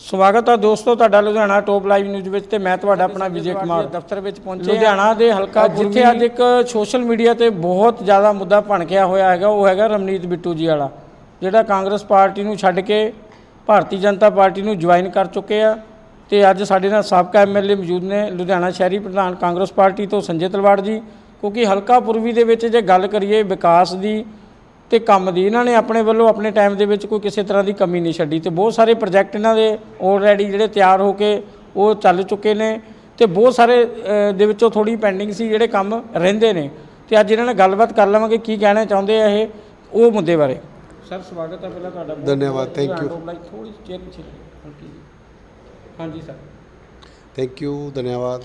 ਸਵਾਗਤ ਹੈ ਦੋਸਤੋ ਤੁਹਾਡਾ ਲੁਧਿਆਣਾ ਟੋਪ ਲਾਈਵ ਨਿਊਜ਼ ਵਿੱਚ ਤੇ ਮੈਂ ਤੁਹਾਡਾ ਆਪਣਾ ਵਿਜੇ ਕੁਮਾਰ। ਦਫ਼ਤਰ ਵਿੱਚ ਪਹੁੰਚੇ ਲੁਧਿਆਣਾ ਦੇ ਹਲਕਾ ਜਿੱਥੇ ਅੱਜ ਇੱਕ ਸੋਸ਼ਲ ਮੀਡੀਆ ਤੇ ਬਹੁਤ ਜ਼ਿਆਦਾ ਮੁੱਦਾ ਭਣਕਿਆ ਹੋਇਆ ਹੈਗਾ ਉਹ ਹੈਗਾ ਰਮਨੀਤ ਬਿੱਟੂ ਜੀ ਵਾਲਾ ਜਿਹੜਾ ਕਾਂਗਰਸ ਪਾਰਟੀ ਨੂੰ ਛੱਡ ਕੇ ਭਾਰਤੀ ਜਨਤਾ ਪਾਰਟੀ ਨੂੰ ਜੁਆਇਨ ਕਰ ਚੁੱਕੇ ਆ ਤੇ ਅੱਜ ਸਾਡੇ ਨਾਲ ਸਾਬਕਾ ਐਮਐਲਏ ਮੌਜੂਦ ਨੇ ਲੁਧਿਆਣਾ ਸ਼ਹਿਰੀ ਪ੍ਰਧਾਨ ਕਾਂਗਰਸ ਪਾਰਟੀ ਤੋਂ ਸੰਜੇ ਤਲਵਾੜ ਜੀ ਕਿਉਂਕਿ ਹਲਕਾ ਪੂਰਬੀ ਦੇ ਵਿੱਚ ਜੇ ਗੱਲ ਕਰੀਏ ਵਿਕਾਸ ਦੀ ਤੇ ਕੰਮ ਦੀ। ਇਹਨਾਂ ਨੇ ਆਪਣੇ ਵੱਲੋਂ ਆਪਣੇ ਟਾਈਮ ਦੇ ਵਿੱਚ ਕੋਈ ਕਿਸੇ ਤਰ੍ਹਾਂ ਦੀ ਕਮੀ ਨਹੀਂ ਛੱਡੀ ਤੇ ਬਹੁਤ ਸਾਰੇ ਪ੍ਰੋਜੈਕਟ ਇਹਨਾਂ ਦੇ ਆਲਰੇਡੀ ਜਿਹੜੇ ਤਿਆਰ ਹੋ ਕੇ ਉਹ ਚੱਲ ਚੁੱਕੇ ਨੇ ਤੇ ਬਹੁਤ ਸਾਰੇ ਦੇ ਵਿੱਚੋਂ ਥੋੜੀ ਪੈਂਡਿੰਗ ਸੀ ਜਿਹੜੇ ਕੰਮ ਰਹਿੰਦੇ ਨੇ। ਤੇ ਅੱਜ ਇਹਨਾਂ ਨਾਲ ਗੱਲਬਾਤ ਕਰ ਲਵਾਂਗੇ ਕੀ ਕਹਿਣਾ ਚਾਹੁੰਦੇ ਆ ਇਹ ਉਹ ਮੁੱਦੇ ਬਾਰੇ। ਸਰ ਸਵਾਗਤ ਹੈ ਪਹਿਲਾਂ ਤੁਹਾਡਾ। ਧੰਨਵਾਦ, ਥੋੜੀ ਚੇਅਰ ਪਿੱਛੇ ਹਲਕੀ ਜਿਹੀ। ਹਾਂਜੀ ਸਰ ਥੈਂਕ ਯੂ ਧੰਨਵਾਦ।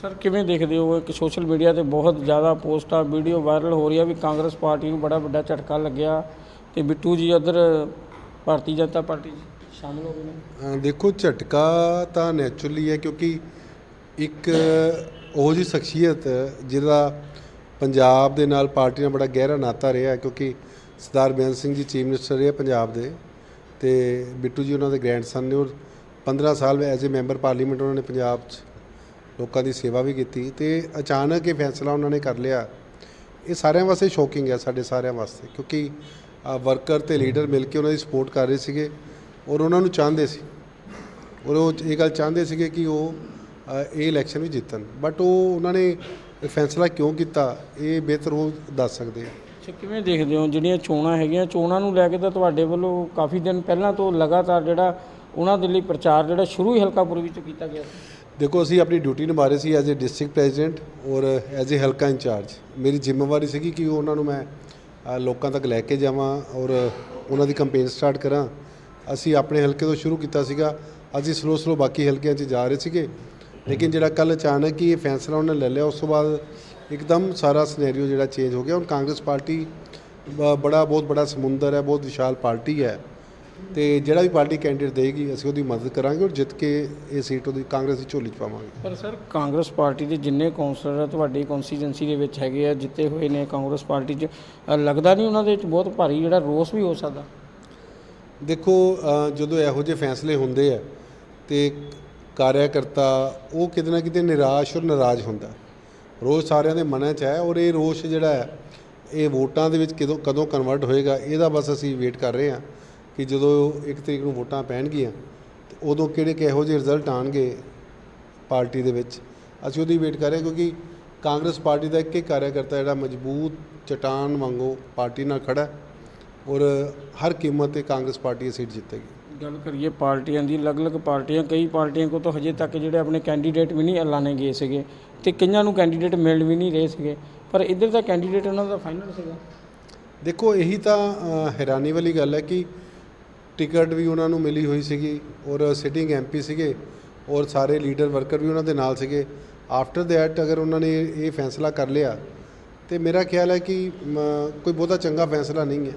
ਸਰ ਕਿਵੇਂ ਦੇਖਦੇ ਹੋ ਇੱਕ ਸੋਸ਼ਲ ਮੀਡੀਆ ਤੇ ਬਹੁਤ ਜ਼ਿਆਦਾ ਪੋਸਟਾਂ ਵੀਡੀਓ ਵਾਇਰਲ ਹੋ ਰਹੀਆਂ ਵੀ ਕਾਂਗਰਸ ਪਾਰਟੀ ਨੂੰ ਬੜਾ ਵੱਡਾ ਝਟਕਾ ਲੱਗਿਆ ਤੇ ਬਿੱਟੂ ਜੀ ਉਧਰ ਭਾਰਤੀ ਜਨਤਾ ਪਾਰਟੀ 'ਚ ਸ਼ਾਮਲ ਹੋ ਗਏ ਨੇ। ਦੇਖੋ ਝਟਕਾ ਤਾਂ ਨੈਚੁਰਲੀ ਹੈ ਕਿਉਂਕਿ ਇੱਕ ਉਹ ਜੀ ਸ਼ਖਸੀਅਤ ਜਿਹਦਾ ਪੰਜਾਬ ਦੇ ਨਾਲ ਪਾਰਟੀ ਨਾਲ ਬੜਾ ਗਹਿਰਾ ਨਾਤਾ ਰਿਹਾ ਕਿਉਂਕਿ ਸਰਦਾਰ ਬੇਅੰਤ ਸਿੰਘ ਜੀ ਚੀਫ ਮਿਨਿਸਟਰ ਰਹੇ ਪੰਜਾਬ ਦੇ ਤੇ ਬਿੱਟੂ ਜੀ ਉਹਨਾਂ ਦੇ ਗ੍ਰੈਂਡਸਨ ਨੇ ਔਰ 15 ਸਾਲ ਐਜ਼ ਅ ਮੈਂਬਰ ਪਾਰਲੀਮੈਂਟ ਉਹਨਾਂ ਨੇ ਪੰਜਾਬ 'ਚ ਲੋਕਾਂ ਦੀ ਸੇਵਾ ਵੀ ਕੀਤੀ ਤੇ ਅਚਾਨਕ ਇਹ ਫੈਸਲਾ ਉਹਨਾਂ ਨੇ ਕਰ ਲਿਆ। ਇਹ ਸਾਰਿਆਂ ਵਾਸਤੇ ਸ਼ੌਕਿੰਗ ਹੈ ਸਾਡੇ ਸਾਰਿਆਂ ਵਾਸਤੇ ਕਿਉਂਕਿ ਵਰਕਰ ਤੇ ਲੀਡਰ ਮਿਲ ਕੇ ਉਹਨਾਂ ਦੀ ਸਪੋਰਟ ਕਰ ਰਹੇ ਸੀਗੇ ਔਰ ਉਹਨਾਂ ਨੂੰ ਚਾਹੁੰਦੇ ਸੀ। ਔਰ ਉਹ ਇਹ ਗੱਲ ਚਾਹੁੰਦੇ ਸੀਗੇ ਕਿ ਉਹ ਇਹ ਇਲੈਕਸ਼ਨ ਵੀ ਜਿੱਤਣ। ਬਟ ਉਹ ਉਹਨਾਂ ਨੇ ਫੈਸਲਾ ਕਿਉਂ ਕੀਤਾ ਇਹ ਬਿਹਤਰ ਉਹ ਦੱਸ ਸਕਦੇ ਆ। ਅੱਛਾ, ਕਿਵੇਂ ਦੇਖਦੇ ਹੋ? ਜਿਹੜੀਆਂ ਚੋਣਾਂ ਹੈਗੀਆਂ, ਚੋਣਾਂ ਨੂੰ ਲੈ ਕੇ ਤਾਂ ਤੁਹਾਡੇ ਵੱਲੋਂ ਕਾਫੀ ਦਿਨ ਪਹਿਲਾਂ ਤੋਂ ਲਗਾਤਾਰ ਜਿਹੜਾ ਉਹਨਾਂ ਦੇ ਲਈ ਪ੍ਰਚਾਰ ਜਿਹੜਾ ਸ਼ੁਰੂ ਹੀ ਹਲਕਾ ਪੂਰਬੀ ਤੋਂ ਕੀਤਾ ਗਿਆ ਸੀ। ਦੇਖੋ, ਅਸੀਂ ਆਪਣੀ ਡਿਊਟੀ ਨਿਭਾ ਰਹੇ ਸੀ ਐਜ਼ ਅ ਡਿਸਟ੍ਰਿਕਟ ਪ੍ਰੈਜ਼ੀਡੈਂਟ ਔਰ ਐਜ਼ ਅ ਹਲਕਾ ਇੰਚਾਰਜ। ਮੇਰੀ ਜ਼ਿੰਮੇਵਾਰੀ ਸੀਗੀ ਕਿ ਉਹਨਾਂ ਨੂੰ ਮੈਂ ਲੋਕਾਂ ਤੱਕ ਲੈ ਕੇ ਜਾਵਾਂ ਔਰ ਉਹਨਾਂ ਦੀ ਕੰਪੇਨ ਸਟਾਰਟ ਕਰਾਂ। ਅਸੀਂ ਆਪਣੇ ਹਲਕੇ ਤੋਂ ਸ਼ੁਰੂ ਕੀਤਾ ਸੀਗਾ। ਅਸੀਂ ਸਲੋ ਸਲੋ ਬਾਕੀ ਹਲਕਿਆਂ 'ਚ ਜਾ ਰਹੇ ਸੀਗੇ। ਲੇਕਿਨ ਜਿਹੜਾ ਕੱਲ ਅਚਾਨਕ ਹੀ ਇਹ ਫੈਸਲਾ ਉਹਨਾਂ ਨੇ ਲੈ ਲਿਆ, ਉਸ ਤੋਂ ਬਾਅਦ ਇੱਕਦਮ ਸਾਰਾ ਸਿਨੈਰੀਓ ਜਿਹੜਾ ਚੇਂਜ ਹੋ ਗਿਆ। ਹੁਣ ਕਾਂਗਰਸ ਪਾਰਟੀ ਬ- ਬੜਾ, ਬਹੁਤ ਬੜਾ ਸਮੁੰਦਰ ਹੈ, ਬਹੁਤ ਵਿਸ਼ਾਲ ਪਾਰਟੀ ਹੈ। ਤੇ ਜਿਹੜਾ ਵੀ ਪਾਰਟੀ ਕੈਂਡੀਡੇਟ ਦੇਗੀ ਅਸੀਂ ਉਹਦੀ ਮਦਦ ਕਰਾਂਗੇ ਔਰ ਜਿੱਤ ਕੇ ਇਹ ਸੀਟ ਉਹਦੀ ਕਾਂਗਰਸ ਦੀ ਝੋਲੀ 'ਚ ਪਾਵਾਂਗੇ। ਪਰ ਸਰ ਕਾਂਗਰਸ ਪਾਰਟੀ ਦੇ ਜਿੰਨੇ ਕੌਂਸਲਰ ਤੁਹਾਡੀ ਕੌਂਸਟੀਚੁਐਂਸੀ ਦੇ ਵਿੱਚ ਹੈਗੇ ਆ ਜਿੱਤੇ ਹੋਏ ਨੇ ਕਾਂਗਰਸ ਪਾਰਟੀ 'ਚ ਅ, ਲੱਗਦਾ ਨਹੀਂ ਉਹਨਾਂ ਦੇ ਵਿੱਚ ਬਹੁਤ ਭਾਰੀ ਜਿਹੜਾ ਰੋਸ ਵੀ ਹੋ ਸਕਦਾ? ਦੇਖੋ ਅ, ਜਦੋਂ ਇਹੋ ਜਿਹੇ ਫੈਸਲੇ ਹੁੰਦੇ ਆ ਤੇ ਕਾਰਿਆਕਰਤਾ ਉਹ ਕਿਤੇ ਨਾ ਕਿਤੇ ਨਿਰਾਸ਼ ਔਰ ਨਾਰਾਜ਼ ਹੁੰਦਾ। ਰੋਜ਼ ਸਾਰਿਆਂ ਦੇ ਮਨਾਂ 'ਚ ਹੈ ਔਰ ਇਹ ਰੋਸ਼ ਜਿਹੜਾ ਹੈ ਇਹ ਵੋਟਾਂ ਦੇ ਵਿੱਚ ਕਦੋਂ ਕਦੋਂ ਕਨਵਰਟ ਹੋਏਗਾ ਇਹਦਾ ਬਸ ਅਸੀਂ ਵੇਟ ਕਰ ਰਹੇ ਹਾਂ। ਕਿ ਜਦੋਂ ਇੱਕ ਤਰੀਕ ਨੂੰ ਵੋਟਾਂ ਪੈਣਗੀਆਂ ਤੇ ਉਦੋਂ ਕਿਹੜੇ ਕਿਹੋ ਜਿਹੇ ਰਿਜ਼ਲਟ ਆਣਗੇ ਪਾਰਟੀ ਦੇ ਵਿੱਚ? ਅਸੀਂ ਉਹਦੀ ਵੇਟ ਕਰ ਰਹੇ ਕਿਉਂਕਿ ਕਾਂਗਰਸ ਪਾਰਟੀ ਦਾ ਇੱਕ ਇੱਕ ਕਾਰਿਆਕਰਤਾ ਜਿਹੜਾ ਮਜ਼ਬੂਤ ਚਟਾਨ ਵਾਂਗੂ ਪਾਰਟੀ ਨਾਲ ਖੜਾ ਹੈ ਔਰ ਹਰ ਕੀਮਤ ਤੇ ਕਾਂਗਰਸ ਪਾਰਟੀ ਇਹ ਸੀਟ ਜਿੱਤੇਗੀ। ਗੱਲ ਕਰੀਏ ਪਾਰਟੀਆਂ ਦੀ ਅਲੱਗ-ਅਲੱਗ ਪਾਰਟੀਆਂ ਕਈ ਪਾਰਟੀਆਂ ਕੋ ਤਾਂ ਹਜੇ ਤੱਕ ਜਿਹੜੇ ਆਪਣੇ ਕੈਂਡੀਡੇਟ ਵੀ ਨਹੀਂ ਐਲਾਨੇ ਗਏ ਸੀਗੇ ਤੇ ਕਈਆਂ ਨੂੰ ਕੈਂਡੀਡੇਟ ਮਿਲ ਵੀ ਨਹੀਂ ਰਹੇ ਸੀਗੇ ਪਰ ਇੱਧਰ ਦਾ ਕੈਂਡੀਡੇਟ ਉਹਨਾਂ ਦਾ ਫਾਈਨਲ ਸੀਗਾ। ਦੇਖੋ ਇਹੀ ਤਾਂ ਹੈਰਾਨੀ ਵਾਲੀ ਗੱਲ ਹੈ ਕਿ ਟਿਕਟ ਵੀ ਉਹਨਾਂ ਨੂੰ ਮਿਲੀ ਹੋਈ ਸੀਗੀ ਔਰ ਸਿਟਿੰਗ ਐਮਪੀ ਸੀਗੇ ਔਰ ਸਾਰੇ ਲੀਡਰ ਵਰਕਰ ਵੀ ਉਹਨਾਂ ਦੇ ਨਾਲ ਸੀਗੇ। ਆਫਟਰ ਦੈਟ ਅਗਰ ਉਹਨਾਂ ਨੇ ਇਹ ਫੈਸਲਾ ਕਰ ਲਿਆ ਤੇ ਮੇਰਾ ਖਿਆਲ ਹੈ ਕਿ ਮ, ਕੋਈ ਬਹੁਤਾ ਚੰਗਾ ਫੈਸਲਾ ਨਹੀਂ ਹੈ।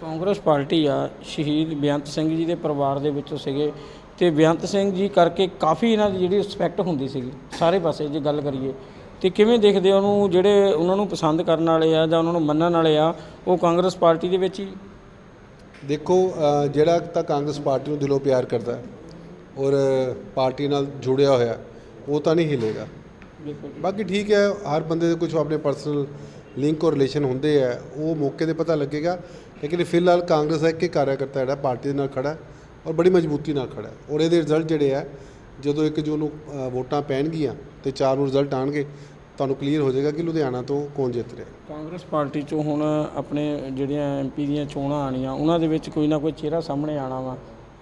ਕਾਂਗਰਸ ਪਾਰਟੀ ਆ ਸ਼ਹੀਦ ਬੇਅੰਤ ਸਿੰਘ ਜੀ ਦੇ ਪਰਿਵਾਰ ਦੇ ਵਿੱਚੋਂ ਸੀਗੇ ਤੇ ਬੇਅੰਤ ਸਿੰਘ ਜੀ ਕਰਕੇ ਕਾਫੀ ਇਹਨਾਂ ਦੀ ਜਿਹੜੀ ਰਿਸਪੈਕਟ ਹੁੰਦੀ ਸੀਗੀ ਸਾਰੇ ਪਾਸੇ ਜੇ ਗੱਲ ਕਰੀਏ। ਤੇ ਕਿਵੇਂ ਦੇਖਦੇ ਉਹਨੂੰ ਜਿਹੜੇ ਉਹਨਾਂ ਨੂੰ ਪਸੰਦ ਕਰਨ ਵਾਲੇ ਆ ਜਾਂ ਉਹਨਾਂ ਨੂੰ ਮੰਨਣ ਵਾਲੇ ਆ ਉਹ ਕਾਂਗਰਸ ਪਾਰਟੀ ਦੇ ਵਿੱਚ ਹੀ? ਦੇਖੋ ਜਿਹੜਾ ਤਾਂ ਕਾਂਗਰਸ ਪਾਰਟੀ ਨੂੰ ਦਿਲੋਂ ਪਿਆਰ ਕਰਦਾ ਔਰ ਪਾਰਟੀ ਨਾਲ ਜੁੜਿਆ ਹੋਇਆ ਉਹ ਤਾਂ ਨਹੀਂ ਹਿਲੇਗਾ। ਬਾਕੀ ਠੀਕ ਹੈ ਹਰ ਬੰਦੇ ਦੇ ਕੁਝ ਆਪਣੇ ਪਰਸਨਲ ਲਿੰਕ ਔਰ ਰਿਲੇਸ਼ਨ ਹੁੰਦੇ ਆ ਉਹ ਮੌਕੇ ਤੇ ਪਤਾ ਲੱਗੇਗਾ। ਲੇਕਿਨ ਫਿਲਹਾਲ ਕਾਂਗਰਸ ਦਾ ਇੱਕ ਹੀ ਕਾਰਿਆਕਰਤਾ ਜਿਹੜਾ ਪਾਰਟੀ ਦੇ ਨਾਲ ਖੜਾ ਔਰ ਬੜੀ ਮਜ਼ਬੂਤੀ ਨਾਲ ਖੜਾ ਔਰ ਇਹਦੇ ਰਿਜ਼ਲਟ ਜਿਹੜੇ ਆ ਜਦੋਂ 1 ਜੂਨ ਨੂੰ ਵੋਟਾਂ ਪੈਣਗੀਆਂ ਤੇ 4 ਨੂੰ ਰਿਜ਼ਲਟ ਆਣਗੇ ਤੁਹਾਨੂੰ ਕਲੀਅਰ ਹੋ ਜਾਏਗਾ ਕਿ ਲੁਧਿਆਣਾ ਤੋਂ ਕੌਣ ਜਿੱਤ ਰਿਹਾ ਕਾਂਗਰਸ ਪਾਰਟੀ ਚੋਂ ਹੁਣ ਆਪਣੇ ਜਿਹੜੀਆਂ ਐਮਪੀ ਦੀਆਂ ਚੋਣਾਂ ਆਣੀਆਂ ਉਹਨਾਂ ਦੇ ਵਿੱਚ ਕੋਈ ਨਾ ਕੋਈ ਚਿਹਰਾ ਸਾਹਮਣੇ ਆਣਾ ਵਾ।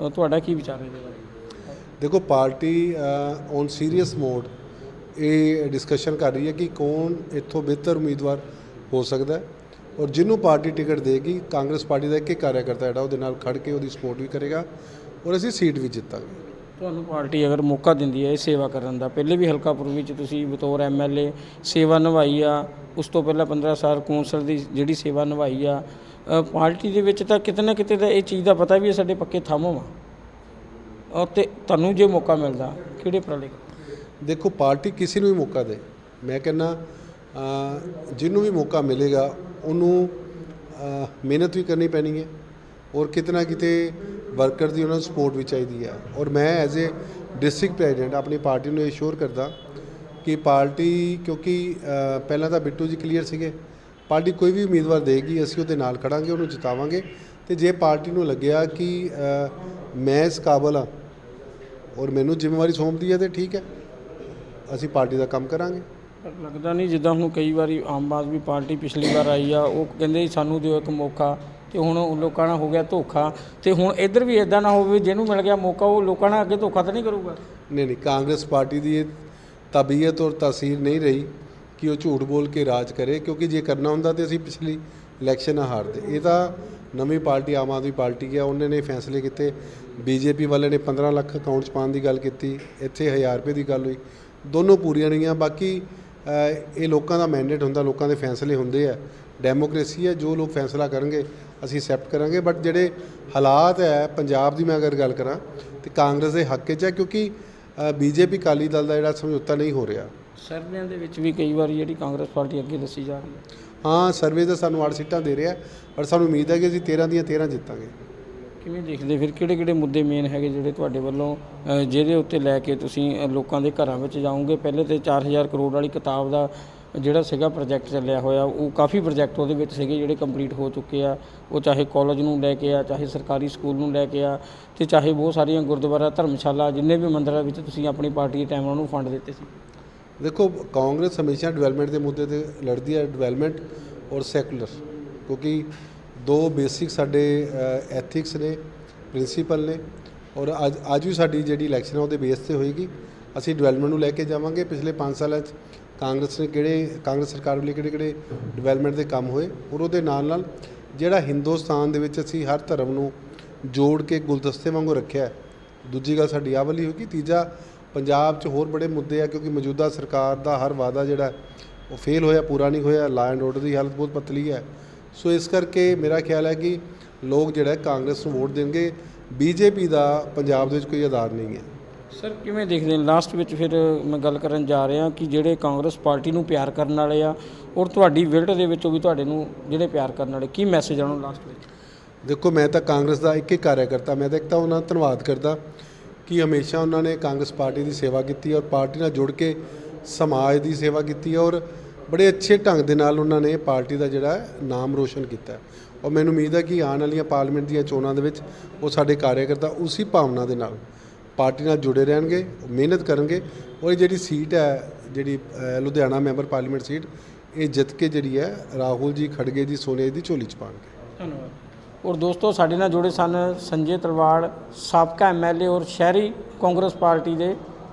ਤੁਹਾਡਾ ਕੀ ਵਿਚਾਰ ਹੈ ਇਹਦੇ ਬਾਰੇ? ਦੇਖੋ ਪਾਰਟੀ ਔਨ ਸੀਰੀਅਸ ਮੋਡ ਇਹ ਡਿਸਕਸ਼ਨ ਕਰ ਰਹੀ ਹੈ ਕਿ ਕੌਣ ਇੱਥੋਂ ਬਿਹਤਰ ਉਮੀਦਵਾਰ ਹੋ ਸਕਦਾ ਹੈ ਔਰ ਜਿਹਨੂੰ ਪਾਰਟੀ ਟਿਕਟ ਦੇਗੀ ਕਾਂਗਰਸ ਪਾਰਟੀ ਦਾ ਇੱਕ ਇੱਕ ਕਾਰਿਆਕਰਤਾ ਜਿਹੜਾ ਉਹਦੇ ਨਾਲ ਖੜ ਕੇ ਉਹਦੀ ਸਪੋਰਟ ਵੀ ਕਰੇਗਾ ਔਰ ਅਸੀਂ ਸੀਟ ਵੀ ਜਿੱਤਾਂਗੇ। ਤੁਹਾਨੂੰ ਪਾਰਟੀ ਅਗਰ ਮੌਕਾ ਦਿੰਦੀ ਹੈ ਇਹ ਸੇਵਾ ਕਰਨ ਦਾ, ਪਹਿਲੇ ਵੀ ਹਲਕਾ ਪੂਰਬੀ ਚ ਤੁਸੀਂ ਬਤੌਰ ਐਮਐਲਏ ਸੇਵਾ ਨਿਭਾਈ ਆ, ਉਸ ਤੋਂ ਪਹਿਲਾਂ 15 ਸਾਲ ਕੌਂਸਲ ਦੀ ਜਿਹੜੀ ਸੇਵਾ ਨਿਭਾਈ ਆ ਪਾਰਟੀ ਦੇ ਵਿੱਚ ਤਾਂ ਕਿਤੇ ਨਾ ਕਿਤੇ ਤਾਂ ਇਹ ਚੀਜ਼ ਦਾ ਪਤਾ ਵੀ ਇਹ ਸਾਡੇ ਪੱਕੇ ਥੰਮ ਵਾ ਤੇ ਤੁਹਾਨੂੰ ਜੇ ਮੌਕਾ ਮਿਲਦਾ, ਕਿਹੜੇ ਉਪਰਾਲੇ ਦੇਖੋ, ਪਾਰਟੀ ਕਿਸੇ ਨੂੰ ਵੀ ਮੌਕਾ ਦੇ। ਮੈਂ ਕਹਿੰਦਾ ਜਿਹਨੂੰ ਵੀ ਮੌਕਾ ਮਿਲੇਗਾ, ਉਹਨੂੰ ਮਿਹਨਤ ਵੀ ਕਰਨੀ ਪੈਣੀ ਹੈ। ਔਰ ਕਿਤੇ ਨਾ ਕਿਤੇ ਵਰਕਰ ਦੀ ਉਹਨਾਂ ਨੂੰ ਸਪੋਰਟ ਵੀ ਚਾਹੀਦੀ ਹੈ ਔਰ ਮੈਂ ਐਜ਼ ਏ ਡਿਸਟ੍ਰਿਕਟ ਪ੍ਰੈਜ਼ੀਡੈਂਟ ਆਪਣੀ ਪਾਰਟੀ ਨੂੰ ਇਹ ਕਰਦਾ ਕਿ ਪਾਰਟੀ, ਕਿਉਂਕਿ ਪਹਿਲਾਂ ਤਾਂ ਬਿੱਟੂ ਜੀ ਕਲੀਅਰ ਸੀਗੇ। ਪਾਰਟੀ ਕੋਈ ਵੀ ਉਮੀਦਵਾਰ ਦੇਗੀ, ਅਸੀਂ ਉਹਦੇ ਨਾਲ ਖੜਾਂਗੇ, ਉਹਨੂੰ ਜਿਤਾਵਾਂਗੇ। ਤੇ ਜੇ ਪਾਰਟੀ ਨੂੰ ਲੱਗਿਆ ਕਿ ਮੈਂ ਇਸ ਕਾਬਲ ਹਾਂ ਔਰ ਮੈਨੂੰ ਜ਼ਿੰਮੇਵਾਰੀ ਸੌਂਪਦੀ ਹੈ ਤੇ ਠੀਕ ਹੈ। ਅਸੀਂ ਪਾਰਟੀ ਦਾ ਕੰਮ ਕਰਾਂਗੇ। ਲੱਗਦਾ ਨਹੀਂ ਜਿੱਦਾਂ ਹੁਣ ਕਈ ਵਾਰੀ ਆਮ ਆਦਮੀ ਪਾਰਟੀ ਪਿਛਲੀ ਵਾਰ ਆਈ ਆ, ਉਹ ਕਹਿੰਦੇ ਸੀ ਸਾਨੂੰ ਦਿਓ ਇੱਕ ਮੌਕਾ। ਤੇ ਹੁਣ ਉਹ ਲੋਕਾਂ ਨਾਲ ਹੋ ਗਿਆ ਧੋਖਾ ਤੇ ਹੁਣ ਇੱਧਰ ਵੀ ਇਦਾਂ ਨਾ ਹੋਵੇ, ਜਿਹਨੂੰ ਮਿਲ ਗਿਆ ਮੌਕਾ, ਉਹ ਲੋਕਾਂ ਨਾਲ ਅੱਗੇ ਧੋਖਾ ਤਾਂ ਨਹੀਂ ਕਰੂਗਾ? ਨਹੀਂ ਨਹੀਂ, ਕਾਂਗਰਸ ਪਾਰਟੀ ਦੀ ਇਹ ਤਬੀਅਤ ਔਰ ਤਾਸੀਰ ਨਹੀਂ ਰਹੀ ਕਿ ਉਹ ਝੂਠ ਬੋਲ ਕੇ ਰਾਜ ਕਰੇ, ਕਿਉਂਕਿ ਜੇ ਕਰਨਾ ਹੁੰਦਾ ਤੇ ਅਸੀਂ ਪਿਛਲੀ ਇਲੈਕਸ਼ਨ ਨਾਲ ਹਾਰਦੇ। ਇਹ ਤਾਂ ਨਵੀਂ ਪਾਰਟੀ, ਆਮ ਆਦਮੀ ਪਾਰਟੀ ਹੈ ਉਹਨੇ ਨੇ ਫੈਸਲੇ ਕੀਤੇ। ਬੀਜੇਪੀ ਵਾਲੇ ਨੇ 15 ਲੱਖ ਅਕਾਊਂਟ 'ਚ ਪਾਉਣ ਦੀ ਗੱਲ ਕੀਤੀ, ਇੱਥੇ 1000 ਰੁਪਏ ਦੀ ਗੱਲ ਹੋਈ। ਦੋਨੋਂ ਪੂਰੀਆਂ ਰਹੀਆਂ, ਬਾਕੀ ਇਹ ਲੋਕਾਂ ਦਾ ਮੈਂਡੇਟ ਹੁੰਦਾ, ਲੋਕਾਂ ਦੇ ਫੈਸਲੇ ਹੁੰਦੇ ਆ। ਡੈਮੋਕ੍ਰੇਸੀ ਹੈ ਜੋ ਲੋਕ ਫੈਸਲਾ ਕਰਨਗੇ ਅਸੀਂ ਐਕਸੈਪਟ ਕਰਾਂਗੇ। ਬਟ ਜਿਹੜੇ ਹਾਲਾਤ ਹੈ ਪੰਜਾਬ ਦੀ ਮੈਂ ਅਗਰ ਗੱਲ ਕਰਾਂ ਤੇ ਕਾਂਗਰਸ ਦੇ ਹੱਕ 'ਚ ਹੈ ਕਿਉਂਕਿ ਬੀਜੇਪੀ ਕਾਲੀ ਦਲ ਦਾ ਜਿਹੜਾ ਸਮਝੌਤਾ ਨਹੀਂ ਹੋ ਰਿਹਾ। ਸਰਵਿਆਂ ਦੇ ਵਿੱਚ ਵੀ ਕਈ ਵਾਰੀ ਜਿਹੜੀ ਕਾਂਗਰਸ ਪਾਰਟੀ ਅੱਗੇ ਦੱਸੀ ਜਾ ਰਹੀ ਹੈ। ਹਾਂ ਸਰਵੇ ਤਾਂ ਸਾਨੂੰ 8 ਸੀਟਾਂ ਦੇ ਰਿਹਾ ਪਰ ਸਾਨੂੰ ਉਮੀਦ ਹੈ ਕਿ ਅਸੀਂ 13 ਦੀਆਂ 13 ਜਿੱਤਾਂਗੇ। ਕਿਵੇਂ ਦੇਖਦੇ ਫਿਰ ਕਿਹੜੇ ਕਿਹੜੇ ਮੁੱਦੇ ਮੇਨ ਹੈਗੇ ਜਿਹੜੇ ਤੁਹਾਡੇ ਵੱਲੋਂ ਜਿਹਦੇ ਉੱਤੇ ਲੈ ਕੇ ਤੁਸੀਂ ਲੋਕਾਂ ਦੇ ਘਰਾਂ ਵਿੱਚ ਜਾਓਗੇ? ਪਹਿਲੇ ਤੇ 4000 ਕਰੋੜ ਵਾਲੀ ਕਿਤਾਬ ਦਾ ਜਿਹੜਾ ਸੀਗਾ ਪ੍ਰੋਜੈਕਟ ਚੱਲਿਆ ਹੋਇਆ, ਉਹ ਕਾਫੀ ਪ੍ਰੋਜੈਕਟ ਉਹਦੇ ਵਿੱਚ ਸੀਗੇ ਜਿਹੜੇ ਕੰਪਲੀਟ ਹੋ ਚੁੱਕੇ ਆ। ਉਹ ਚਾਹੇ ਕਾਲਜ ਨੂੰ ਲੈ ਕੇ ਆ, ਚਾਹੇ ਸਰਕਾਰੀ ਸਕੂਲ ਨੂੰ ਲੈ ਕੇ ਆ, ਤੇ ਚਾਹੇ ਬਹੁਤ ਸਾਰੀਆਂ ਗੁਰਦੁਆਰਾ, ਧਰਮਸ਼ਾਲਾ, ਜਿੰਨੇ ਵੀ ਮੰਦਰਾਂ ਵਿੱਚ ਤੁਸੀਂ ਆਪਣੀ ਪਾਰਟੀ ਦੇ ਟਾਈਮ ਉਹਨੂੰ ਫੰਡ ਦਿੱਤੇ ਸੀ। ਦੇਖੋ, ਕਾਂਗਰਸ ਹਮੇਸ਼ਾ ਡਿਵੈਲਪਮੈਂਟ ਦੇ ਮੁੱਦੇ ਤੇ ਲੜਦੀ ਹੈ ਡਿਵੈਲਪਮੈਂਟ ਔਰ ਸੈਕੂਲਰ ਕਿਉਂਕਿ ਦੋ ਬੇਸਿਕ ਸਾਡੇ ਐਥਿਕਸ ਨੇ ਪ੍ਰਿੰਸੀਪਲ ਨੇ, ਔਰ ਅੱਜ ਅੱਜ ਵੀ ਸਾਡੀ ਜਿਹੜੀ ਇਲੈਕਸ਼ਨ ਹੈ ਉਹਦੇ ਬੇਸ ਤੇ ਹੋਏਗੀ। ਅਸੀਂ ਡਿਵੈਲਪਮੈਂਟ ਨੂੰ ਲੈ ਕੇ ਜਾਵਾਂਗੇ, ਪਿਛਲੇ 5 ਸਾਲਾਂ 'ਚ ਕਾਂਗਰਸ ਨੇ ਕਿਹੜੇ, ਕਾਂਗਰਸ ਸਰਕਾਰ ਵੇਲੇ ਕਿਹੜੇ ਕਿਹੜੇ ਡਿਵੈਲਪਮੈਂਟ ਦੇ ਕੰਮ ਹੋਏ, ਔਰ ਉਹਦੇ ਨਾਲ ਨਾਲ ਜਿਹੜਾ ਹਿੰਦੁਸਤਾਨ ਦੇ ਵਿੱਚ ਅਸੀਂ ਹਰ ਧਰਮ ਨੂੰ ਜੋੜ ਕੇ ਗੁਲਦਸਤੇ ਵਾਂਗੂ ਰੱਖਿਆ ਦੂਜੀ ਗੱਲ ਸਾਡੀ ਆਹ ਵਾਲੀ ਹੋ ਹੋਗੀ ਤੀਜਾ ਪੰਜਾਬ 'ਚ ਹੋਰ ਬੜੇ ਮੁੱਦੇ ਆ ਕਿਉਂਕਿ ਮੌਜੂਦਾ ਸਰਕਾਰ ਦਾ ਹਰ ਵਾਅਦਾ ਜਿਹੜਾ ਉਹ ਫੇਲ ਹੋਇਆ, ਪੂਰਾ ਨਹੀਂ ਹੋਇਆ ਲਾ ਐਂਡ ਆਰਡਰ ਦੀ ਹਾਲਤ ਬਹੁਤ ਪਤਲੀ ਹੈ। ਸੋ ਇਸ ਕਰਕੇ ਮੇਰਾ ਖਿਆਲ ਹੈ ਕਿ ਲੋਕ ਜਿਹੜਾ ਕਾਂਗਰਸ ਨੂੰ ਵੋਟ ਦੇਣਗੇ, ਬੀਜੇਪੀ ਦਾ ਪੰਜਾਬ ਦੇ ਵਿੱਚ ਕੋਈ ਆਧਾਰ ਨਹੀਂ ਹੈ। ਸਰ, ਕਿਵੇਂ ਦੇਖਦੇ ਨੇ? ਲਾਸਟ ਵਿੱਚ ਫਿਰ ਮੈਂ ਗੱਲ ਕਰਨ ਜਾ ਰਿਹਾ ਕਿ ਜਿਹੜੇ ਕਾਂਗਰਸ ਪਾਰਟੀ ਨੂੰ ਪਿਆਰ ਕਰਨ ਵਾਲੇ ਆ, ਔਰ ਤੁਹਾਡੀ ਵਿਲਟ ਦੇ ਵਿੱਚੋਂ ਵੀ ਤੁਹਾਡੇ ਨੂੰ ਜਿਹੜੇ ਪਿਆਰ ਕਰਨ ਵਾਲੇ, ਕੀ ਮੈਸੇਜ ਆ ਆਉਣ ਲਾਸਟ ਵਿੱਚ? ਦੇਖੋ, ਮੈਂ ਤਾਂ ਕਾਂਗਰਸ ਦਾ ਇੱਕ ਹੀ ਕਾਰਿਆਕਰਤਾ, ਮੈਂ ਤਾਂ ਇੱਕ ਤਾਂ ਉਹਨਾਂ ਦਾ ਧੰਨਵਾਦ ਕਰਦਾ ਕਿ ਹਮੇਸ਼ਾ ਉਹਨਾਂ ਨੇ ਕਾਂਗਰਸ ਪਾਰਟੀ ਦੀ ਸੇਵਾ ਕੀਤੀ ਔਰ ਪਾਰਟੀ ਨਾਲ ਜੁੜ ਕੇ ਸਮਾਜ ਦੀ ਸੇਵਾ ਕੀਤੀ ਔਰ ਬੜੇ ਅੱਛੇ ਢੰਗ ਦੇ ਨਾਲ ਉਹਨਾਂ ਨੇ ਪਾਰਟੀ ਦਾ ਜਿਹੜਾ ਨਾਮ ਰੋਸ਼ਨ ਕੀਤਾ। ਔਰ ਮੈਨੂੰ ਉਮੀਦ ਹੈ ਕਿ ਆਉਣ ਵਾਲੀਆਂ ਪਾਰਲੀਮੈਂਟ ਦੀਆਂ ਚੋਣਾਂ ਦੇ ਵਿੱਚ ਉਹ ਸਾਡੇ ਕਾਰਿਆਕਰਤਾ ਉਸੇ ਭਾਵਨਾ ਦੇ ਨਾਲ ਪਾਰਟੀ ਨਾਲ ਜੁੜੇ ਰਹਿਣਗੇ, ਮਿਹਨਤ ਕਰਨਗੇ, ਔਰ ਇਹ ਜਿਹੜੀ ਸੀਟ ਹੈ, ਜਿਹੜੀ ਲੁਧਿਆਣਾ ਮੈਂਬਰ ਪਾਰਲੀਮੈਂਟ ਸੀਟ, ਇਹ ਜਿੱਤ ਕੇ ਜਿਹੜੀ ਹੈ, ਰਾਹੁਲ ਜੀ ਖੜਗੇ ਜੀ ਸੋਨੇ ਦੀ ਝੋਲੀ ਚ ਪਾਣਗੇ। ਧੰਨਵਾਦ। ਔਰ ਦੋਸਤੋ, ਸਾਡੇ ਨਾਲ ਜੁੜੇ ਸਨ ਸੰਜੇ ਤਰਵਾੜ, ਸਾਬਕਾ ਐਮਐਲਏ ਔਰ ਸ਼ਹਿਰੀ ਕਾਂਗਰਸ ਪਾਰਟੀ ਦੇ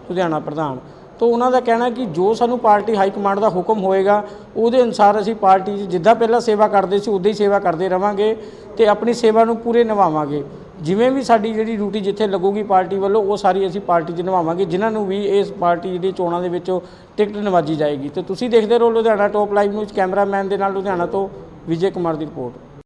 ਲੁਧਿਆਣਾ ਪ੍ਰਧਾਨ। ਤਾਂ ਉਹਨਾਂ ਦਾ ਕਹਿਣਾ ਕਿ ਜੋ ਸਾਨੂੰ ਪਾਰਟੀ ਹਾਈ ਕਮਾਂਡ ਦਾ ਹੁਕਮ ਹੋਏਗਾ, ਉਹਦੇ ਅਨੁਸਾਰ ਅਸੀਂ ਪਾਰਟੀ 'ਚ ਜਿੱਦਾਂ ਪਹਿਲਾਂ ਸੇਵਾ ਕਰਦੇ ਸੀ, ਉਦਾਂ ਹੀ ਸੇਵਾ ਕਰਦੇ ਰਵਾਂਗੇ ਤੇ ਆਪਣੀ ਸੇਵਾ ਨੂੰ ਪੂਰੇ ਨਿਭਾਵਾਂਗੇ। ਜਿਵੇਂ ਵੀ ਸਾਡੀ ਜਿਹੜੀ ਡਿਊਟੀ ਜਿੱਥੇ ਲੱਗੂਗੀ ਪਾਰਟੀ ਵੱਲੋਂ, ਉਹ ਸਾਰੀ ਅਸੀਂ ਪਾਰਟੀ 'ਚ ਨਿਭਾਵਾਂਗੇ, ਜਿਨ੍ਹਾਂ ਨੂੰ ਵੀ ਇਸ ਪਾਰਟੀ ਜਿਹੜੀ ਚੋਣਾਂ ਦੇ ਵਿੱਚੋਂ ਟਿਕਟ ਨਵਾਜੀ ਜਾਏਗੀ। ਤੇ ਤੁਸੀਂ ਦੇਖਦੇ ਰਹੋ Ludhiana top live news cameraman ਦੇ ਨਾਲ ਲੁਧਿਆਣਾ ਤੋਂ ਵਿਜੇ ਕੁਮਾਰ ਦੀ ਰਿਪੋਰਟ।